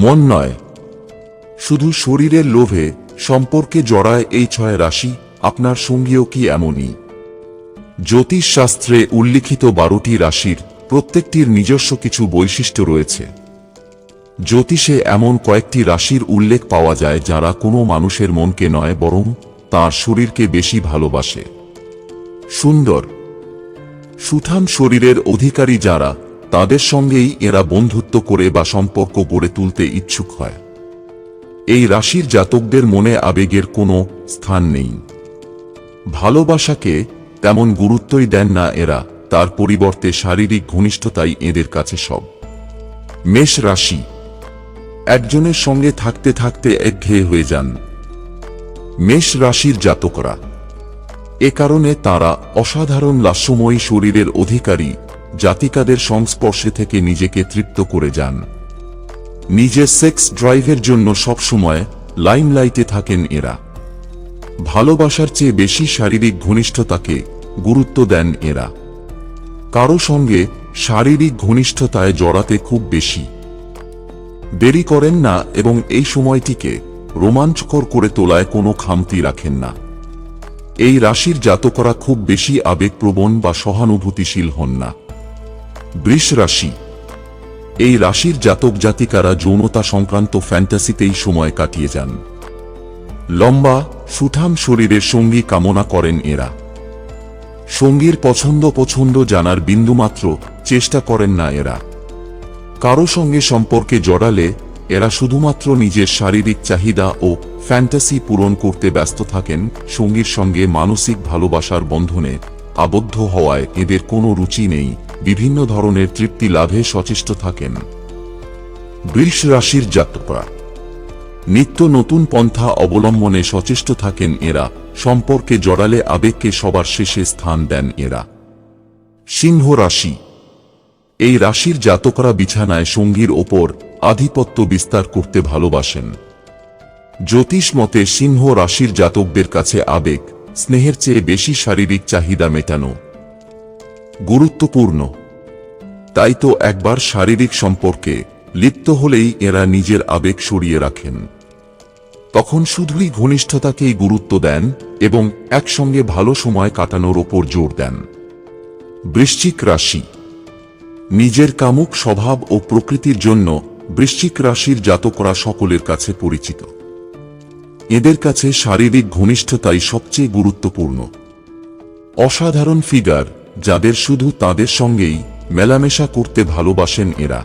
মন নয়। শুধু শরীরের লোভে সম্পর্কে জড়ায় এই ছয় রাশি আপনার সঙ্গীও কি এমনই? জ্যোতিষ শাস্ত্রে উল্লিখিত বারোটি রাশির প্রত্যেকটির নিজস্ব কিছু বৈশিষ্ট্য রয়েছে। জ্যোতিষে এমন কয়েকটি রাশির উল্লেখ পাওয়া যায় যারা কোনো মানুষের মনকে নয়, বরং তার শরীরকে বেশি ভালোবাসে। সুন্দর। সুঠাম শরীরের অধিকারী যারা তাদের সঙ্গেই এরা বন্ধুত্ব করে বা সম্পর্ক গড়ে তুলতে ইচ্ছুক হয়। এই রাশির জাতকদের মনে আবেগের কোনো স্থান নেই। ভালোবাসাকে তেমন গুরুত্বই দেন না এরা, তার পরিবর্তে শারীরিক ঘনিষ্ঠতাই এদের কাছে সব। মেষ রাশি, একজনের সঙ্গে থাকতে থাকতে একঘেয়ে হয়ে যান। মেষ রাশির জাতকরা, এ কারণে তারা অসাধারণ লাস্যময়ী শরীরের অধিকারী জাতিকাদের সংস্পর্শে থেকে নিজেকে তৃপ্ত করে যান। নিজের সেক্স ড্রাইভের জন্য সবসময় লাইমলাইটে থাকেন এরা। ভালোবাসার চেয়ে বেশি শারীরিক ঘনিষ্ঠতাকে গুরুত্ব দেন এরা। কারও সঙ্গে শারীরিক ঘনিষ্ঠতায় জড়াতে খুব বেশি। দেরি করেন না এবং এই সময়টিকে রোমাঞ্চকর করে তোলায় কোনো খামতি রাখেন না। এই রাশির জাতকরা খুব বেশি আবেগপ্রবণ বা সহানুভূতিশীল হন না। বৃষ রাশি এই রাশির জাতক জাতিকারা যৌনতা সংক্রান্ত ফ্যান্টাসিতেই সময় কাটিয়ে যান। লম্বা, সুঠাম শরীরের সঙ্গী কামনা করেন এরা। সঙ্গীর পছন্দ পছন্দ জানার বিন্দুমাত্র চেষ্টা করেন না এরা। কারও সঙ্গে সম্পর্কে জড়ালে এরা শুধুমাত্র নিজের শারীরিক চাহিদা ও ফ্যান্টাসি পূরণ করতে ব্যস্ত থাকেন, সঙ্গীর সঙ্গে মানসিক ভালোবাসার বন্ধনে আবদ্ধ হওয়ায় এদের কোনো রুচি নেই। বিভিন্ন ধরনের তৃপ্তি লাভে সচেষ্ট থাকেন। বৃষ রাশির জাতকরা, নিত্য নতুন পন্থা অবলম্বনে সচেষ্ট থাকেন এরা, সম্পর্কে জড়ালে আবেগকে সবার শেষে স্থান দেন এরা। সিংহ রাশি, এই রাশির জাতকরা বিছানায় সঙ্গীর ওপর আধিপত্য বিস্তার করতে ভালোবাসেন। জ্যোতিষ মতে সিংহ রাশির জাতকদের কাছে আবেগ, স্নেহের চেয়ে বেশি শারীরিক চাহিদা মেটানো। গুরুত্বপূর্ণ। তাই তো একবার শারীরিক সম্পর্কে লিপ্ত হলেই এরা নিজের আবেগ সরিয়ে রাখেন। তখন শুধুই ঘনিষ্ঠতাকেই গুরুত্ব দেন এবং একসঙ্গে ভালো সময় কাটানোর ওপর জোর দেন। বৃশ্চিক রাশি। নিজের কামুক স্বভাব ও প্রকৃতির জন্য বৃশ্চিক রাশির জাতকরা সকলের কাছে পরিচিত। এদের কাছে শারীরিক ঘনিষ্ঠতাই সবচেয়ে গুরুত্বপূর্ণ। অসাধারণ ফিগার যাদের শুধু তাদের সঙ্গেই মেলামেশা করতে ভালোবাসেন এরা।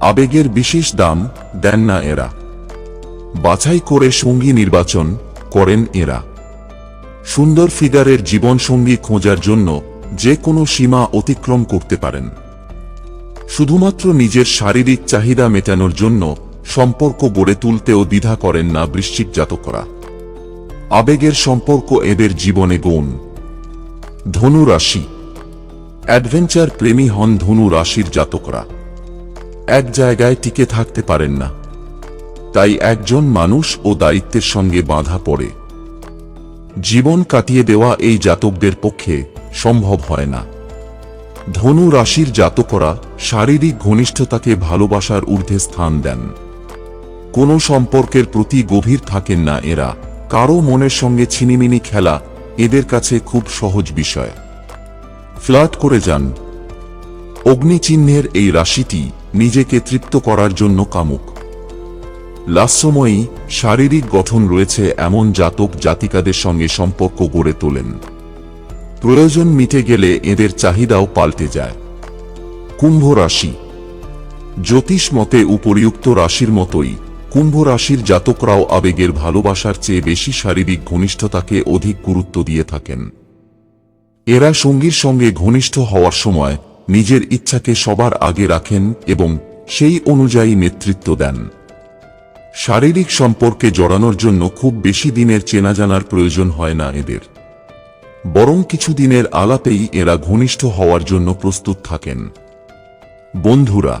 আবেগের বিশেষ দাম দেন না এরা। বাছাই করে সঙ্গী নির্বাচন করেন এরা। সুন্দর ফিগারের জীবনসঙ্গী খোঁজার জন্য যে কোনো সীমা অতিক্রম করতে পারেন। শুধুমাত্র নিজের শারীরিক চাহিদা মেটানোর জন্য সম্পর্ক গড়ে তুলতেও দ্বিধা করেন না বৃশ্চিক জাতকরা আবেগের সম্পর্ক এদের জীবনে গৌণ। ধনু রাশি। অ্যাডভেঞ্চার প্রেমী হন ধনু রাশির জাতকরা। এক জায়গায় টিকে থাকতে পারেন না। তাই একজন মানুষ ও দায়িত্বের সঙ্গে বাঁধা পড়ে। জীবন কাটিয়ে দেওয়া এই জাতকদের পক্ষে সম্ভব হয় না। ধনু রাশির জাতকরা শারীরিক ঘনিষ্ঠতাকে ভালোবাসার ঊর্ধ্বে স্থান দেন। কোনো সম্পর্কের প্রতি গভীর থাকেন না এরা। কারও মনের সঙ্গে ছিনিমিনি খেলা এদের কাছে খুব সহজ বিষয়। ফ্লার্ট করে যান। অগ্নিচিহ্নের এই রাশিটি নিজেকে তৃপ্ত করার জন্য কামুক। লাস্যময়ী শারীরিক গঠন রয়েছে এমন জাতক জাতিকাদের সঙ্গে সম্পর্ক গড়ে তোলেন। প্রয়োজন মিটে গেলে এদের চাহিদাও পাল্টে যায়। কুম্ভ রাশি। জ্যোতিষ মতে উপরিউক্ত রাশির মতোই কুম্ভ রাশির জাতকরাও আবেগের ভালোবাসার চেয়ে বেশি শারীরিক ঘনিষ্ঠতাকে অধিক গুরুত্ব দিয়ে থাকেন। এরা সঙ্গীর সঙ্গে ঘনিষ্ঠ হওয়ার সময় নিজের ইচ্ছাকে সবার আগে রাখেন এবং সেই অনুযায়ী নেতৃত্ব দেন। শারীরিক সম্পর্কে জড়ানোর জন্য খুব বেশি দিনের চেনা জানার প্রয়োজন হয় না এদের। বরং কিছু দিনের আলাপেই এরা ঘনিষ্ঠ হওয়ার জন্য প্রস্তুত থাকেন। বন্ধুরা